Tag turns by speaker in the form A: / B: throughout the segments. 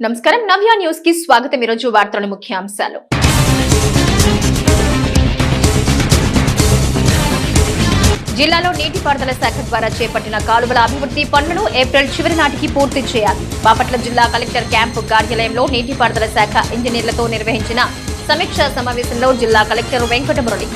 A: నమస్కారం. నవ్య న్యూస్కి స్వాగతం. ఈరోజు వార్తల ముఖ్యాంశాలు. జిల్లాలో నీటిపారుదల శాఖ ద్వారా చేపట్టిన కాలువల అభివృద్ధి పనులను ఏప్రిల్ చివరి నాటికి పూర్తి చేయాలి. బాపట్ల జిల్లా కలెక్టర్ క్యాంపు కార్యాలయంలో నీటిపారుదల శాఖ ఇంజనీర్లతో నిర్వహించిన సమీక్షా సమావేశంలో జిల్లా కలెక్టర్ వెంకటమురళి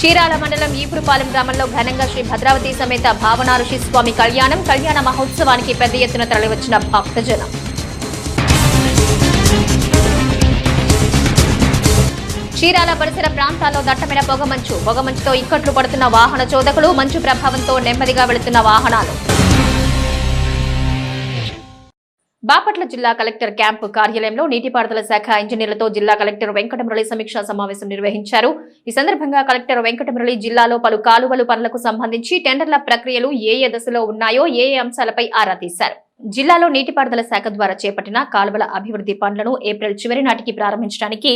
A: చీరాల మండలం ఈపురుపాలెం గ్రామంలో ఘనంగా శ్రీ భద్రావతి సమేత భావన స్వామి కళ్యాణం కళ్యాణ మహోత్సవానికి పెద్ద ఎత్తున తరలివచ్చిన భక్తజనం. చీరాల పరిసర ప్రాంతాల్లో దట్టమైన పొగమంచు పొగమంచుతో ఇక్కట్లు పడుతున్న వాహన చోదకులు మంచు ప్రభావంతో నెమ్మదిగా వెళుతున్న వాహనాలు. బాపట్ల జిల్లా కలెక్టర్ క్యాంపు కార్యాలయంలో నీటిపారుదల శాఖ ఇంజనీర్లతో జిల్లా కలెక్టర్ వెంకటమురళి సమీక్షా సమావేశం నిర్వహించారు. ఈ సందర్భంగా కలెక్టర్ వెంకటమురళి జిల్లాలో పలు కాలువలు పనులకు సంబంధించి టెండర్ల ప్రక్రియలు ఏ ఏ దశలో ఉన్నాయో ఏ ఏ అంశాలపై ఆరా తీశారు. జిల్లాలో నీటిపారుదల శాఖ ద్వారా చేపట్టిన కాలువల అభివృద్ధి పనులను ఏప్రిల్ చివరి నాటికి ప్రారంభించడానికి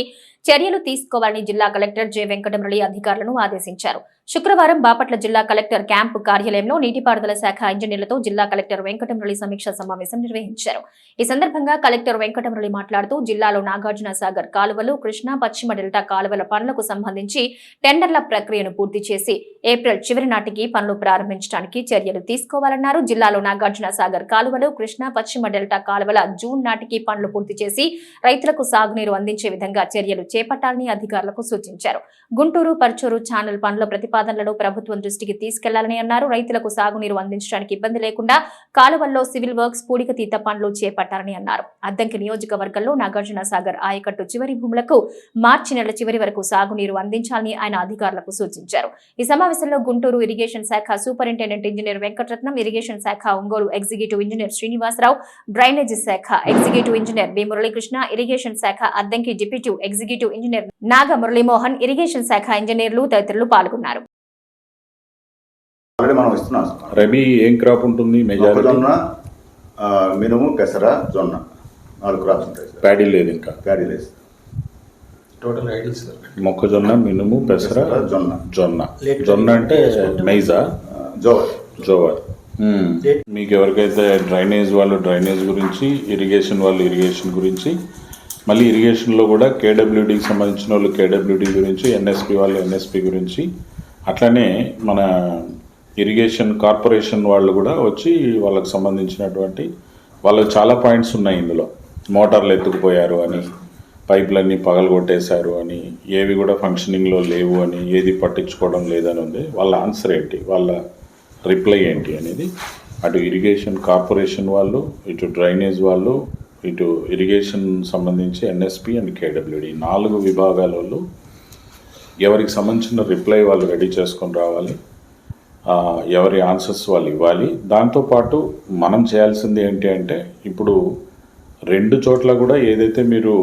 A: చర్యలు తీసుకోవాలని జిల్లా కలెక్టర్ జె వెంకటమురళి అధికారులను ఆదేశించారు. శుక్రవారం బాపట్ల జిల్లా కలెక్టర్ క్యాంపు కార్యాలయంలో నీటిపారుదల శాఖ ఇంజనీర్లతో జిల్లా కలెక్టర్ వెంకటమురళి సమీక్ష సమావేశం నిర్వహించారు. ఈ సందర్భంగా కలెక్టర్ వెంకటమురళి మాట్లాడుతూ జిల్లాలో నాగార్జున సాగర్ కాలువలు కృష్ణా పశ్చిమ డెల్టా కాలువల పనులకు సంబంధించి టెండర్ల ప్రక్రియను పూర్తి చేసి ఏప్రిల్ చివరి నాటికి పనులు ప్రారంభించడానికి చర్యలు తీసుకోవాలన్నారు. జిల్లాలో నాగార్జున సాగర్ కాలువలు కృష్ణా పశ్చిమ డెల్టా కాలువల జూన్ నాటికి పనులు పూర్తి చేసి రైతులకు సాగునీరు అందించే విధంగా చర్యలు చేపట్టాలని అధికారులకు సూచించారు. గుంటూరు పర్చూరు ఛానల్ పనుల ప్రతిపాదనలను ప్రభుత్వం దృష్టికి తీసుకెళ్ళాలని అన్నారు. రైతులకు సాగునీరు అందించడానికి ఇబ్బంది లేకుండా కాలువల్లో సివిల్ వర్క్స్ పూడికతీత పనులు చేపట్టాలని అన్నారు. అద్దంకి నియోజకవర్గంలో నాగార్జున సాగర్ ఆయకట్టు చివరి భూములకు మార్చి నెల చివరి వరకు సాగునీరు అందించాలని ఆయన అధికారులకు సూచించారు. ఈ సమావేశంలో గుంటూరు ఇరిగేషన్ శాఖ సూపరింటెండెంట్ ఇంజనీర్ వెంకటరత్నం ఇరిగేషన్ శాఖ Ongole executive engineer Srinivasarao drainage శాఖ executive engineer B Muralikrishna irrigation శాఖ Addanki deputy executive engineer Naga Muralimohan irrigation శాఖ ఇంజనీర్లు తదితరులు పాల్గొన్నారు.
B: ఆల్రెడీ మనం ఇస్తున్నాం. సార్
C: రబీ ఏం క్రాప్ ఉంటుంది?
B: ఆ, మినుము పెసర జొన్న. నాలుగు క్రాప్స్ ఉంటాయి సార్
C: ప్యాడీ లేదు ఇంకా.
B: ప్యాడీ లేదు
D: టోటల్
C: మొక్కజొన్న మినుము పెసర
B: జొన్న.
C: జొన్న. జొన్న అంటే మైజా?
B: జోవర్.
C: జోవర్. మ్మ్. మీకు ఎవరికైతే డ్రైనేజ్ వాళ్ళు డ్రైనేజ్ గురించి ఇరిగేషన్ వాళ్ళు ఇరిగేషన్ గురించి మళ్ళీ ఇరిగేషన్లో కూడా కేడబ్ల్యూడికి సంబంధించిన వాళ్ళు కేడబ్ల్యూడి గురించి ఎన్ఎస్పి వాళ్ళు ఎన్ఎస్పి గురించి అట్లనే మన ఇరిగేషన్ కార్పొరేషన్ వాళ్ళు కూడా వచ్చి వాళ్ళకి సంబంధించినటువంటి వాళ్ళకి చాలా పాయింట్స్ ఉన్నాయి ఇందులో. మోటార్లు ఎత్తుకుపోయారు అని పైపులన్నీ పగలగొట్టేశారు అని ఏవి కూడా ఫంక్షనింగ్లో లేవు అని ఏది పట్టించుకోవడం లేదని ఉంది. వాళ్ళ ఆన్సర్ ఏంటి? వాళ్ళ రిప్లై ఏంటి అనేది అటు ఇరిగేషన్ కార్పొరేషన్ వాళ్ళు ఇటు డ్రైనేజ్ వాళ్ళు ఇటు ఇరిగేషన్ సంబంధించి ఎన్ఎస్పి అండ్ కేడబ్ల్యూడి. నాలుగు విభాగాల వాళ్ళు ఎవరికి సంబంధించిన రిప్లై వాళ్ళు రెడీ చేసుకొని రావాలి. ఎవరి ఆన్సర్స్ వాళ్ళు ఇవ్వాలి. దాంతోపాటు మనం చేయాల్సింది ఏంటి అంటే ఇప్పుడు రెండు చోట్ల కూడా ఏదైతే మీరు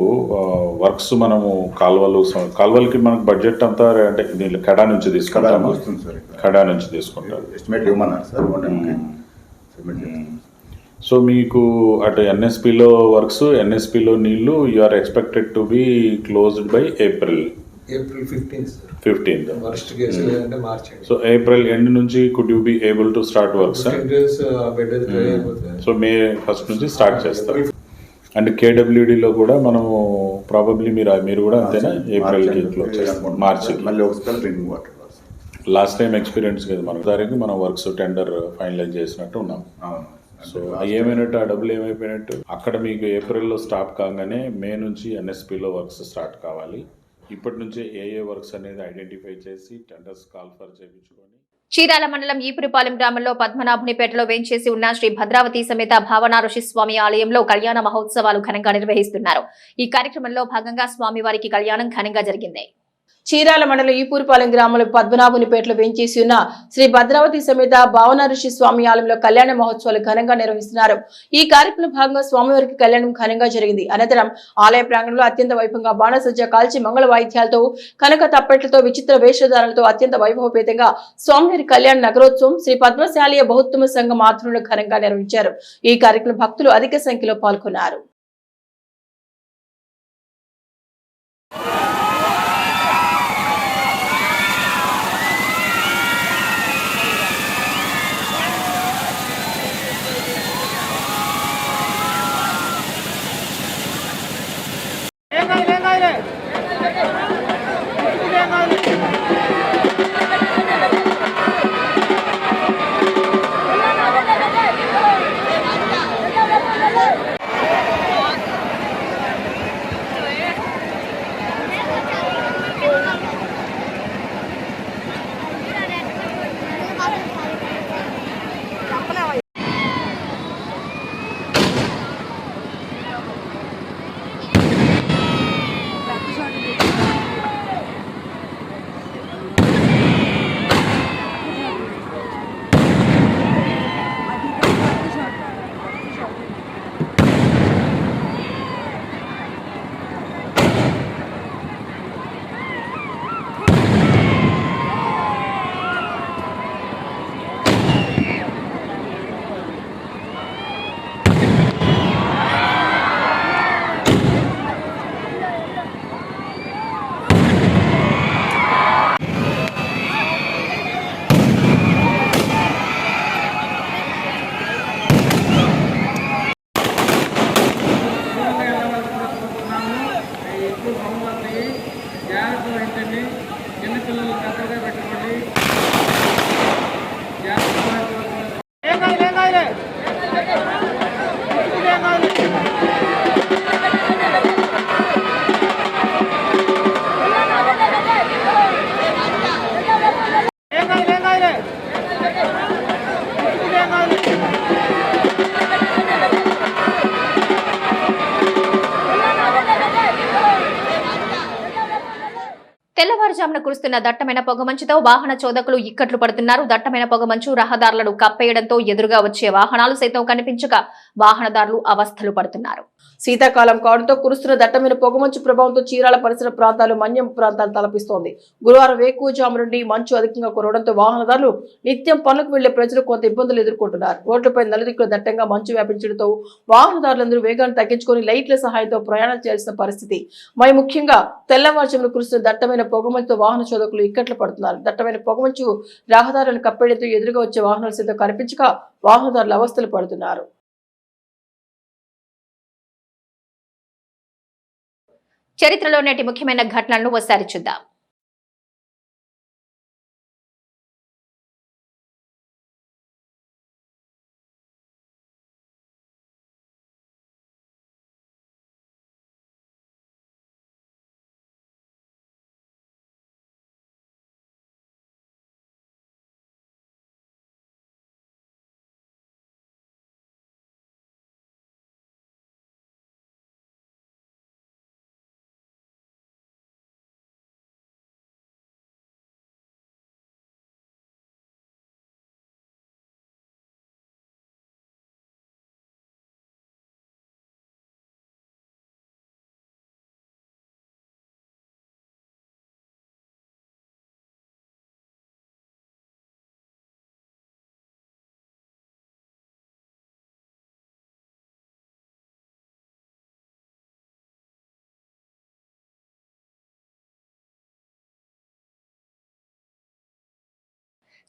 C: వర్క్స్ మనము కాలువలు కాలువలకి మనకు బడ్జెట్ అంతా అంటే దీనిలో కడా నుంచి తీసుకుంటాము. కడా నుంచి తీసుకుంటారు.
B: Estimate ఇవ్వమన్నారు sir.
C: సో మీకు అటు ఎన్ఎస్పిలో వర్క్స్ ఎన్ఎస్పిలో నీళ్ళు you are expected to be closed by April
D: April fifteenth sir
C: fifteenth
D: worst case లేదంటే మార్చ్
C: సో ఏప్రిల్ ఎండ్ నుంచి could you be able to start works so May first నుంచి start చేస్తారు. And కేడబ్ల్యూడిలో కూడా మనము probably మీరు మీరు కూడా అంతేనా? ఏప్రిల్కి క్లోజ్ చేస్తాం మార్చి
B: మళ్ళీ
C: లాస్ట్ టైం ఎక్స్పీరియన్స్ కదా మనం తారీఖు మనం వర్క్స్ టెండర్ ఫైనలైజ్ చేసినట్టు ఉన్నాం.
B: అవును.
C: సో ఏమైనట్టు ఆ డబ్బులు ఏమైపోయినట్టు అక్కడ మీకు ఏప్రిల్లో స్టాప్ కాగానే మే నుంచి ఎన్ఎస్పిలో వర్క్స్ స్టార్ట్ కావాలి. ఇప్పటి నుంచే ఏ ఏ వర్క్స్ అనేది ఐడెంటిఫై చేసి టెండర్స్ కాల్ ఫర్ చేయించుకొని.
A: చీరాల మండలం ఈపురిపాలెం గ్రామంలో పద్మనాభునిపేటలో వేంచేసి ఉన్న శ్రీ భద్రావతి సమేత భావన ఋషి స్వామి ఆలయంలో కళ్యాణ మహోత్సవాలు ఘనంగా నిర్వహిస్తున్నారు. ఈ కార్యక్రమంలో భాగంగా స్వామివారికి కళ్యాణం ఘనంగా జరిగింది.
E: చీరాల మండలం ఈపూరుపాలెం గ్రామంలో పద్మనాభునిపేటలో వేంచేసి ఉన్న శ్రీ భద్రావతి సమేత భావన ఋషి స్వామి ఆలయంలో కళ్యాణ మహోత్సవాలు ఘనంగా నిర్వహిస్తున్నారు. ఈ కార్యక్రమంలో భాగంగా స్వామివారికి కళ్యాణం ఘనంగా జరిగింది. అనంతరం ఆలయ ప్రాంగణంలో అత్యంత వైభవంగా బాణసజ్జ కాల్చి మంగళ వాయిద్యాలతో కనక తప్పెట్లతో విచిత్ర వేషధారణలతో అత్యంత వైభవపేతంగా స్వామివారి కళ్యాణ నగరోత్సవం శ్రీ పద్మశాలీయ బహుత్తమ సంఘం ఆధ్వర్యంలో ఘనంగా నిర్వహించారు. ఈ కార్యక్రమంలో భక్తులు అధిక సంఖ్యలో పాల్గొన్నారు. Thank you.
A: తెల్లవారుజామున కురుస్తున్న దట్టమైన పొగమంచుతో వాహన చోదకులు ఇక్కట్లు పడుతున్నారు. దట్టమైన పొగమంచు రహదారులను కప్పేయడంతో ఎదురుగా వచ్చే వాహనాలు సైతం కనిపించక వాహనదారులు అవస్థలు పడుతున్నారు.
E: శీతాకాలం కావడంతో కురుస్తున్న దట్టమైన పొగమంచు ప్రభావంతో చీరాల పరిసర ప్రాంతాలు మన్యం ప్రాంతాలు తలపిస్తోంది. గురువారం వేకువజాము నుండి మంచు అధికంగా కురవడంతో వాహనదారులు నిత్యం పనులకు వెళ్ళే ప్రజలు కొంత ఇబ్బందులు ఎదుర్కొంటున్నారు. రోడ్లపై నలుదిక్కులు దట్టంగా మంచు వ్యాపించడంతో వాహనదారులందరూ వేగాన్ని తగ్గించుకొని లైట్ల సహాయంతో ప్రయాణం చేయాల్సిన పరిస్థితి. మరి ముఖ్యంగా తెల్లవారుజామున కురుస్తున్న దట్టమైన పొగమంచుతో వాహన చోదకులు ఇక్కట్లు పడుతున్నారు. దట్టమైన పొగమంచు రహదారులను కప్పేయడంతో ఎదురుగా వచ్చే వాహనాల సైతం కనిపించక వాహనదారులు అవస్థలు పడుతున్నారు.
A: చరిత్రలో నేటి ముఖ్యమైన ఘటనలను ఒకసారి చూద్దాం.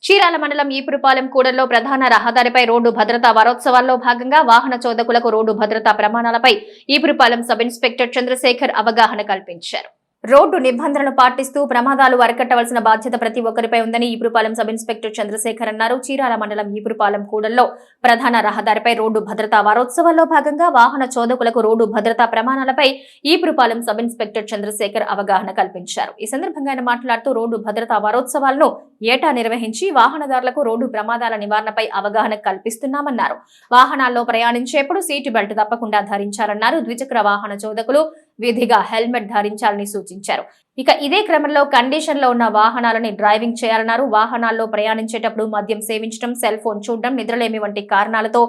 A: చీరాల మండలం ఈపురుపాలెం కూడల్లో ప్రధాన రహదారిపై రోడ్డు భద్రతా వారోత్సవాల్లో భాగంగా వాహన చోదకులకు రోడ్డు భద్రతా ప్రమాణాలపై ఈపురుపాలెం సబ్ ఇన్స్పెక్టర్ చంద్రశేఖర్ అవగాహన కల్పించారు. రోడ్డు నిబంధనలు పాటిస్తూ ప్రమాదాలు అరికట్టవలసిన బాధ్యత ప్రతి ఒక్కరిపై ఉందని ఈపురుపాలెం సబ్ ఇన్స్పెక్టర్ చంద్రశేఖర్ అన్నారు. చీరాల మండలం ఈపురుపాలెం కూడల్లో ప్రధాన రహదారిపై రోడ్డు భద్రతా వారోత్సవాల్లో భాగంగా వాహన చోదకులకు రోడ్డు భద్రతా ప్రమాణాలపై ఈపురుపాలెం సబ్ ఇన్స్పెక్టర్ చంద్రశేఖర్ అవగాహన కల్పించారు. ఈ సందర్భంగా ఆయన మాట్లాడుతూ రోడ్డు భద్రతా వారోత్సవాలను ఏటా నిర్వహించి వాహనదారులకు రోడ్డు ప్రమాదాల నివారణపై అవగాహన కల్పిస్తున్నామన్నారు. వాహనాల్లో ప్రయాణించేప్పుడు సీటు బెల్ట్ తప్పకుండా ధరించాలన్నారు. ద్విచక్ర వాహన చోదకులు విధిగా హెల్మెట్ ధరించాలని సూచించారు. ఇక ఇదే క్రమంలో కండిషన్లో ఉన్న వాహనాలని డ్రైవింగ్ చేయాలన్నారు. వాహనాల్లో ప్రయాణించేటప్పుడు మద్యం సేవించడం సెల్ ఫోన్ చూడడం నిద్రలేమి వంటి కారణాలతో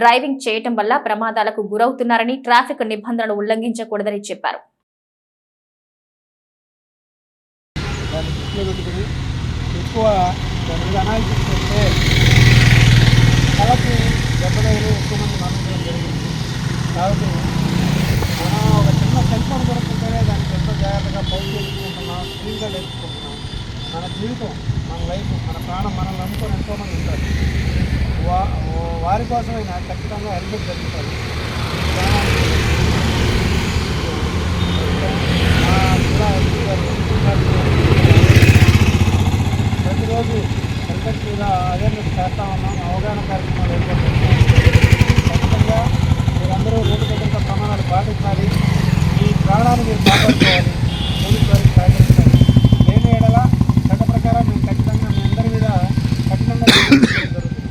A: డ్రైవింగ్ చేయటం వల్ల ప్రమాదాలకు గురవుతున్నారని ట్రాఫిక్ నిబంధనలు ఉల్లంఘించకూడదని చెప్పారు.
F: ఎక్కువ అనాలిసిస్ చేస్తే ఎక్కువ మంది మరణించడం జరిగింది. కాబట్టి మనం ఒక చిన్న సెల్ ఫోన్ దొరుకుతుంటేనే దానికి ఎంతో జాగ్రత్తగా పౌరు చేసుకుంటున్నాం స్క్రీన్గా నేర్చుకుంటున్నాం మన జీవితం మన లైఫ్ మన ప్రాణం మనల్ని నమ్ముకొని ఎంతోమంది ఉంటారు. వా వారి కోసమైనా ఖచ్చితంగా హెల్ప్ జరుగుతుంది. ప్రతిరోజు హెల్మెట్ మీద అవేర్నెస్ చేస్తా ఉన్నాం. అవగాహన కార్యక్రమాలు ఏర్పాటు ఖచ్చితంగా మీరందరూ రోడ్డు భద్రత ప్రమాణాలు పాటించాలి. మీ ప్రాణాన్ని మీరు కాపాడుకోవాలి పోలీసు వారికి సహకరించాలి లేని ఏడల చట్ట ప్రకారం మేము ఖచ్చితంగా మీ అందరి మీద కఠినంగా చర్యలు తీసుకోవడం జరుగుతుంది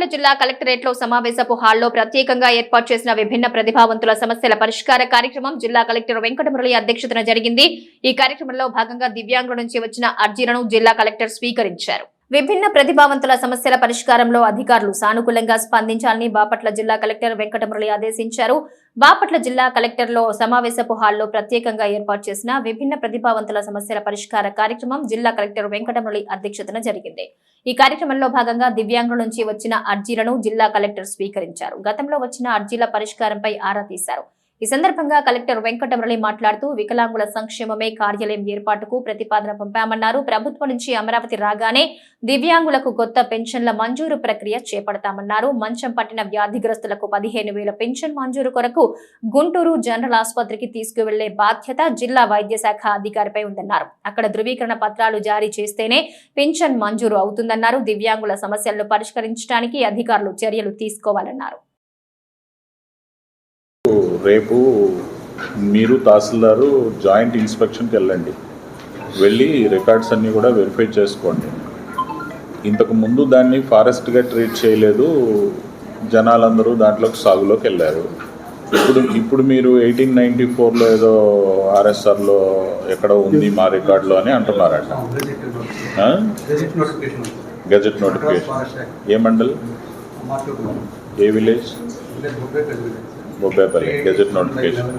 A: బాపట్ల జిల్లా కలెక్టరేట్లో సమావేశపు హాల్లో ప్రత్యేకంగా ఏర్పాటు చేసిన విభిన్న ప్రతిభావంతుల సమస్యల పరిష్కార కార్యక్రమం జిల్లా కలెక్టర్ వెంకటమురళి అధ్యక్షతన జరిగింది. ఈ కార్యక్రమంలో భాగంగా దివ్యాంగుల నుంచి వచ్చిన అర్జీలను జిల్లా కలెక్టర్ స్వీకరించారు. విభిన్న ప్రతిభావంతుల సమస్యల పరిష్కారంలో అధికారులు సానుకూలంగా స్పందించాలని బాపట్ల జిల్లా కలెక్టర్ వెంకటమురళి ఆదేశించారు. బాపట్ల జిల్లా కలెక్టర్లో సమావేశపు హాల్లో ప్రత్యేకంగా ఏర్పాటు చేసిన విభిన్న ప్రతిభావంతుల సమస్యల పరిష్కార కార్యక్రమం జిల్లా కలెక్టర్ వెంకటమురళి అధ్యక్షతన జరిగింది. ఈ కార్యక్రమంలో భాగంగా దివ్యాంగుల నుంచి వచ్చిన అర్జీలను జిల్లా కలెక్టర్ స్వీకరించారు. గతంలో వచ్చిన అర్జీల పరిష్కారంపై ఆరా తీశారు. ఈ సందర్భంగా కలెక్టర్ వెంకటమురళి మాట్లాడుతూ వికలాంగుల సంక్షేమమే కార్యాలయం ఏర్పాటుకు ప్రతిపాదన పంపామన్నారు. ప్రభుత్వం నుంచి అమరావతి రాగానే దివ్యాంగులకు కొత్త పెన్షన్ల మంజూరు ప్రక్రియ చేపడతామన్నారు. మంచం పట్టిన వ్యాధిగ్రస్తులకు పదిహేను వేల పెన్షన్ మంజూరు కొరకు గుంటూరు జనరల్ ఆసుపత్రికి తీసుకువెళ్ళే బాధ్యత జిల్లా వైద్య శాఖ అధికారిపై ఉందన్నారు. అక్కడ ధృవీకరణ పత్రాలు జారీ చేస్తేనే పెన్షన్ మంజూరు అవుతుందన్నారు. దివ్యాంగుల సమస్యలను పరిష్కరించడానికి అధికారులు చర్యలు తీసుకోవాలన్నారు.
C: రేపు మీరు తహసీల్దారు జాయింట్ ఇన్స్పెక్షన్కి వెళ్ళండి. వెళ్ళి రికార్డ్స్ అన్నీ కూడా వెరిఫై చేసుకోండి. ఇంతకు ముందు దాన్ని ఫారెస్ట్గా ట్రీట్ చేయలేదు. జనాలందరూ దాంట్లోకి సాగులోకి వెళ్ళారు. ఇప్పుడు ఇప్పుడు మీరు ఎయిటీన్ నైంటీ ఫోర్లో ఏదో ఆర్ఎస్ఆర్లో ఎక్కడో ఉంది మా రికార్డులో అని అంటున్నారట. Gazette notification. ఏ మండల్? ఏ విలేజ్? బొబ్బేపల్లి గెజెట్ నోటిఫికేషన్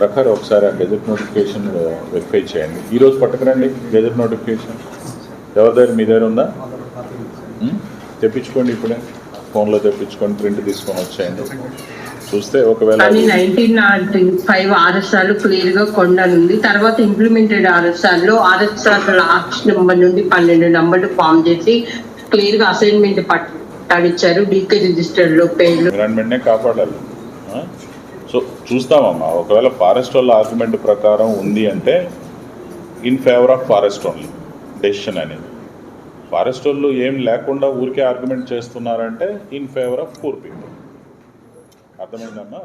C: ప్రకారం ఒకసారి ఆ గెజెట్ నోటిఫికేషన్ వెరిఫై చేయండి। ఈరోజు పట్టుకురండి గెజెట్ నోటిఫికేషన్ ఎవరి దగ్గర మీ దగ్గర ఉందా? తెప్పించుకోండి ఇప్పుడే. ఫోన్లో తెప్పించుకొని ప్రింట్ తీసుకొని వచ్చేయండి. చూస్తే ఒకవేళ
G: నైన్టీన్ ఫైవ్ ఆర్ఎస్ఆర్ క్లియర్గా కొండనుంది తర్వాత ఇంప్లిమెంటెడ్ ఆర్ఎస్ఆర్లో ఆర్ఎస్ఆర్ లాస్ట్ నెంబర్ నుండి పన్నెండు నంబర్లు ఫామ్ చేసి క్లియర్గా అసైన్మెంట్ పట్టాడిచ్చారు డీకే రిజిస్టర్లో పేర్లు
C: ఎన్విరాన్మెంట్నే కాపాడాలి. సో చూస్తామమ్మా ఒకవేళ ఫారెస్ట్ వాళ్ళ ఆర్గ్యుమెంట్ ప్రకారం ఉంది అంటే in favour of forest only decision అనేది. ఫారెస్ట్ వాళ్ళు ఏం లేకుండా ఊరికే ఆర్గ్యుమెంట్ చేస్తున్నారంటే in favour of poor people అర్థమైందమ్మా?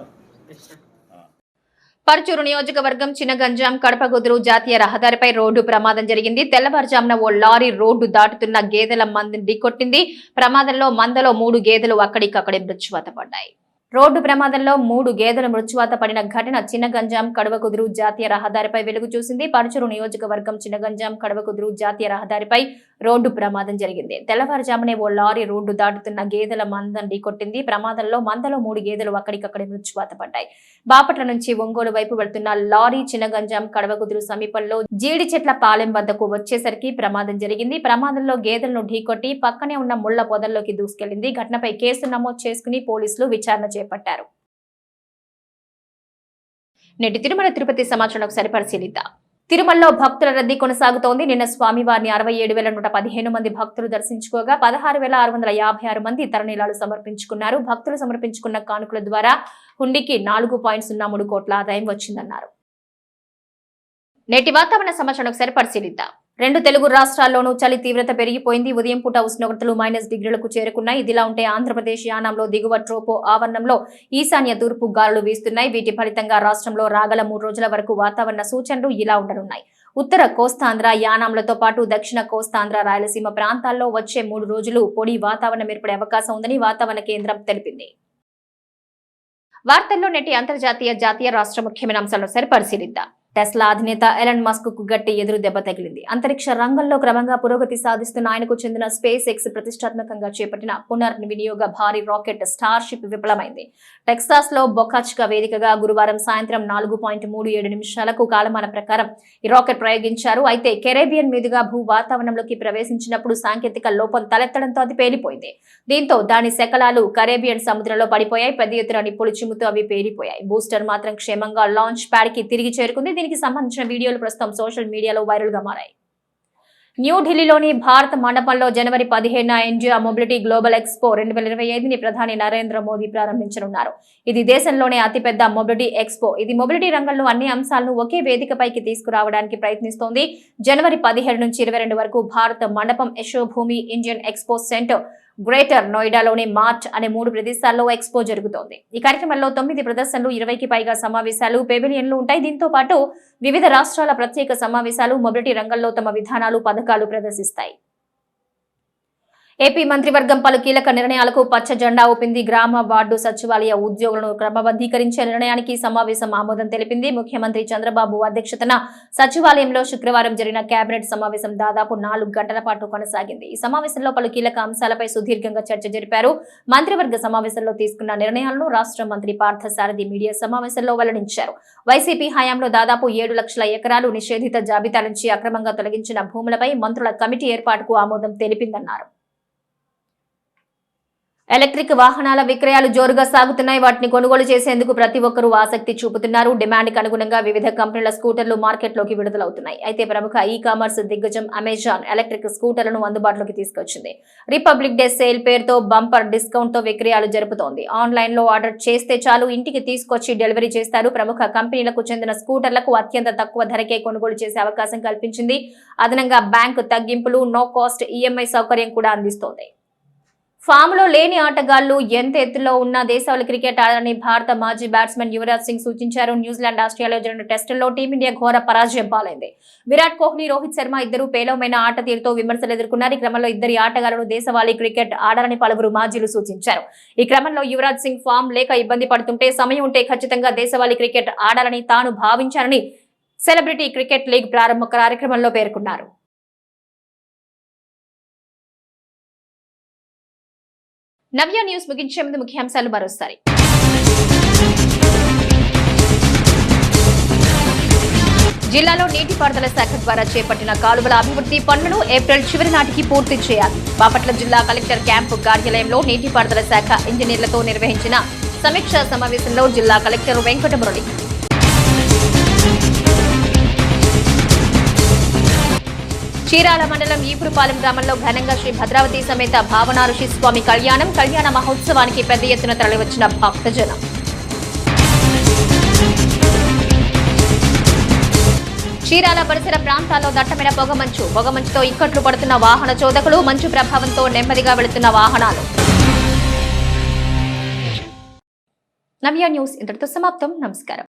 A: పరుచూరు నియోజకవర్గం చినగంజాం కడపగుదురు జాతీయ రహదారిపై రోడ్డు ప్రమాదం జరిగింది. తెల్లవారుజామున ఓ లారీ రోడ్డు దాటుతున్న గేదెల మందిని ఢీకొట్టింది. ప్రమాదంలో మందలో మూడు గేదెలు అక్కడికక్కడే మృత్యువాత పడ్డాయి. రోడ్డు ప్రమాదంలో మూడు గేదెలు మృత్యువాత పడిన ఘటన చిన్నగంజాం కడవకుదురు జాతీయ రహదారిపై వెలుగు చూసింది. పరుచూరు నియోజకవర్గం చిన్నగంజాం కడవకుదురు జాతీయ రహదారిపై రోడ్డు ప్రమాదం జరిగింది. తెల్లవారుజామునే ఓ లారీ రోడ్డు దాటుతున్న గేదెల మందం ఢీకొట్టింది. ప్రమాదంలో మందలో మూడు గేదెలు అక్కడికక్కడే మృత్యువాత పడ్డాయి. బాపట్ల నుంచి ఒంగోలు వైపు వెళ్తున్న లారీ చినగంజాం కడవకుదురు సమీపంలో జీడి చెట్ల పాలెం వద్దకు వచ్చేసరికి ప్రమాదం జరిగింది. ప్రమాదంలో గేదెలను ఢీకొట్టి పక్కనే ఉన్న ముళ్ళ పొదల్లోకి దూసుకెళ్ళింది. ఘటనపై కేసు నమోదు చేసుకుని పోలీసులు విచారణ చేపట్టారు. నేటి తిరుమల తిరుపతి సమాచారం ఒకసారి పరిశీలిద్దాం తిరుమలలో భక్తుల రద్దీ కొనసాగుతోంది. నిన్న స్వామివారిని అరవై ఏడు వేల నూట పదిహేను మంది భక్తులు దర్శించుకోగా పదహారు వేల ఆరు వందల యాభై ఆరు మంది తరణీలాలు సమర్పించుకున్నారు. భక్తులు సమర్పించుకున్న కానుకల ద్వారా హుండీకి నాలుగు పాయింట్ సున్నా మూడు కోట్ల ఆదాయం వచ్చిందన్నారు. నేటి వాతావరణ సమాచారం ఒకసారి పరిశీలిద్దాం రెండు తెలుగు రాష్ట్రాల్లోనూ చలి తీవ్రత పెరిగిపోయింది. ఉదయం పూట ఉష్ణోగ్రతలు మైనస్ డిగ్రీలకు చేరుకున్నాయి. ఇదిలా ఉంటే ఆంధ్రప్రదేశ్ యానంలో దిగువ ట్రోపో ఆవరణంలో ఈశాన్య తూర్పు గాలులు వీస్తున్నాయి. వీటి ఫలితంగా రాష్ట్రంలో రాగల మూడు రోజుల వరకు వాతావరణ సూచనలు ఇలా ఉండనున్నాయి. ఉత్తర కోస్తాంధ్ర యానాంలతో పాటు దక్షిణ కోస్తాంధ్ర రాయలసీమ ప్రాంతాల్లో వచ్చే మూడు రోజులు పొడి వాతావరణం ఏర్పడే అవకాశం ఉందని వాతావరణ కేంద్రం తెలిపింది. వార్తల్లో నేటి అంతర్జాతీయ జాతీయ రాష్ట్ర ముఖ్యమైన అంశాలను సరిపరిశీలిద్దాం టెస్లా అధినేత ఎలన్ మస్క్కు గట్టి ఎదురు దెబ్బ తగిలింది. అంతరిక్ష రంగంలో క్రమంగా పురోగతి సాధిస్తున్న ఆయనకు చెందిన స్పేస్ ఎక్స్ ప్రతిష్టాత్మకంగా చేపట్టిన పునర్వినియోగ భారీ రాకెట్ స్టార్ షిప్ విఫలమైంది. టెక్సాస్లో బొకాచ్కా వేదికగా గురువారం సాయంత్రం నాలుగు పాయింట్ మూడు ఏడు నిమిషాలకు కాలమాన ప్రకారం ఈ రాకెట్ ప్రయోగించారు. అయితే కెరేబియన్ మీదుగా భూ వాతావరణంలోకి ప్రవేశించినప్పుడు సాంకేతిక లోపం తలెత్తడంతో అది పేలిపోయింది. దీంతో దాని శకలాలు కరేబియన్ సముద్రంలో పడిపోయాయి. పెద్ద ఎత్తున నిప్పులు చిమ్ముతూ అవి పేలిపోయాయి. బూస్టర్ మాత్రం క్షేమంగా లాంచ్ ప్యాడ్కి తిరిగి చేరుకుంది. దీనికి సంబంధించిన వీడియోలు ప్రస్తుతం సోషల్ మీడియాలో వైరల్గా మారాయి. న్యూఢిల్లీలోని భారత్ మండపంలో జనవరి పదిహేను ఇండియా మొబిలిటీ గ్లోబల్ ఎక్స్పో రెండు వేల ఇరవై ఐదుని ప్రధాని నరేంద్ర మోదీ ప్రారంభించనున్నారు. ఇది దేశంలోనే అతిపెద్ద మొబిలిటీ ఎక్స్పో. ఇది మొబిలిటీ రంగంలో అన్ని అంశాలను ఒకే వేదికపైకి తీసుకురావడానికి ప్రయత్నిస్తోంది. జనవరి పదిహేడు నుంచి ఇరవై రెండు వరకు Bharat Mandapam Yashobhoomi Indian expo centre greater నోయిడాలోని mart అనే మూడు ప్రదేశాల్లో ఎక్స్పో జరుగుతోంది. ఈ కార్యక్రమంలో తొమ్మిది ప్రదర్శనలు ఇరవైకి పైగా సమావేశాలు పెవిలియన్లు ఉంటాయి. దీంతో పాటు వివిధ రాష్ట్రాల ప్రత్యేక సమావేశాలు మొబిలిటీ రంగంలో తమ విధానాలు పథకాలు ప్రదర్శిస్తాయి. ఏపీ మంత్రివర్గం పలు కీలక నిర్ణయాలకు పచ్చ జెండా ఊపింది గ్రామ వార్డు సచివాలయ ఉద్యోగులను క్రమబద్ధీకరించే నిర్ణయానికి సమావేశం ఆమోదం తెలిపింది. ముఖ్యమంత్రి చంద్రబాబు అధ్యక్షతన సచివాలయంలో శుక్రవారం జరిగిన కేబినెట్ సమావేశం దాదాపు నాలుగు గంటల పాటు కొనసాగింది. ఈ సమావేశంలో పలు కీలక అంశాలపై సుదీర్ఘంగా చర్చ జరిపారు. మంత్రివర్గ సమావేశంలో తీసుకున్న నిర్ణయాలను రాష్ట్ర మంత్రి పార్థసారథి మీడియా సమావేశంలో వెల్లడించారు. వైసీపీ హయాంలో దాదాపు ఏడు లక్షల ఎకరాలు నిషేధిత జాబితా నుంచి అక్రమంగా తొలగించిన భూములపై మంత్రుల కమిటీ ఏర్పాటుకు ఆమోదం తెలిపిందన్నారు. ఎలక్ట్రిక్ వాహనాల విక్రయాలు జోరుగా సాగుతున్నాయి. వాటిని కొనుగోలు చేసేందుకు ప్రతి ఒక్కరూ ఆసక్తి చూపుతున్నారు. డిమాండ్కి అనుగుణంగా వివిధ కంపెనీల స్కూటర్లు మార్కెట్లోకి విడుదలవుతున్నాయి. అయితే ప్రముఖ ఈ కామర్స్ దిగ్గజం అమెజాన్ ఎలక్ట్రిక్ స్కూటర్లను అందుబాటులోకి తీసుకొచ్చింది. రిపబ్లిక్ డే సేల్ పేరుతో బంపర్ డిస్కౌంట్తో విక్రయాలు జరుపుతోంది. ఆన్లైన్లో ఆర్డర్ చేస్తే చాలు ఇంటికి తీసుకొచ్చి డెలివరీ చేస్తారు. ప్రముఖ కంపెనీలకు చెందిన స్కూటర్లకు అత్యంత తక్కువ ధరకే కొనుగోలు చేసే అవకాశం కల్పించింది. అదనంగా బ్యాంకు తగ్గింపులు నో కాస్ట్ ఈఎంఐ సౌకర్యం కూడా అందిస్తోంది. ఫామ్లో లేని ఆటగాళ్ళు ఎంత ఎత్తులో ఉన్న దేశాల క్రికెట్ ఆడాలని భారత మాజీ బ్యాట్స్మెన్ యువరాజ్ సింగ్ సూచించారు. న్యూజిలాండ్ ఆస్ట్రేలియా జరిగిన టెస్టుల్లో టీమిండియా ఘోర పరాజయం పాలైంది. విరాట్ కోహ్లీ రోహిత్ శర్మ ఇద్దరు పేలవమైన ఆట తీరుతో విమర్శలు ఎదుర్కొన్నారు. ఈ క్రమంలో ఇద్దరి ఆటగాళ్ళను దేశవాళీ క్రికెట్ ఆడాలని పలువురు మాజీలు సూచించారు. ఈ క్రమంలో యువరాజ్ సింగ్ ఫామ్ లేక ఇబ్బంది పడుతుంటే సమయం ఉంటే ఖచ్చితంగా దేశవాళీ క్రికెట్ ఆడాలని తాను భావించారని సెలబ్రిటీ క్రికెట్ లీగ్ ప్రారంభ కార్యక్రమంలో పేర్కొన్నారు. నవ్య న్యూస్ ముగించే ముందు ముఖ్యాంశాలు మరోసారి. జిల్లాలో నీటిపారుదల శాఖ ద్వారా చేపట్టిన కాలువల అభివృద్ధి పనులను ఏప్రిల్ చివరి నాటికి పూర్తి చేయాలి. బాపట్ల జిల్లా కలెక్టర్ క్యాంపు కార్యాలయంలో నీటిపారుదల శాఖ ఇంజనీర్లతో నిర్వహించిన సమీక్షా సమావేశంలో జిల్లా కలెక్టర్ వెంకటమురళి. చీరాల మండలం ఈపురుపాలెం గ్రామంలో ఘనంగా శ్రీ భద్రావతి సమేత భావన స్వామి కళ్యాణం కళ్యాణ మహోత్సవానికి పెద్ద ఎత్తున తరలివచ్చిన భక్తజనం. చీరాల పరిసర ప్రాంతాల్లో దట్టమైన పొగమంచు పొగమంచుతో ఇక్కట్లు పడుతున్న వాహన చోదకులు మంచు ప్రభావంతో నెమ్మదిగా వెళుతున్న వాహనాలు. నవ్య న్యూస్ ఇంతటితో సమాప్తం. నమస్కారం.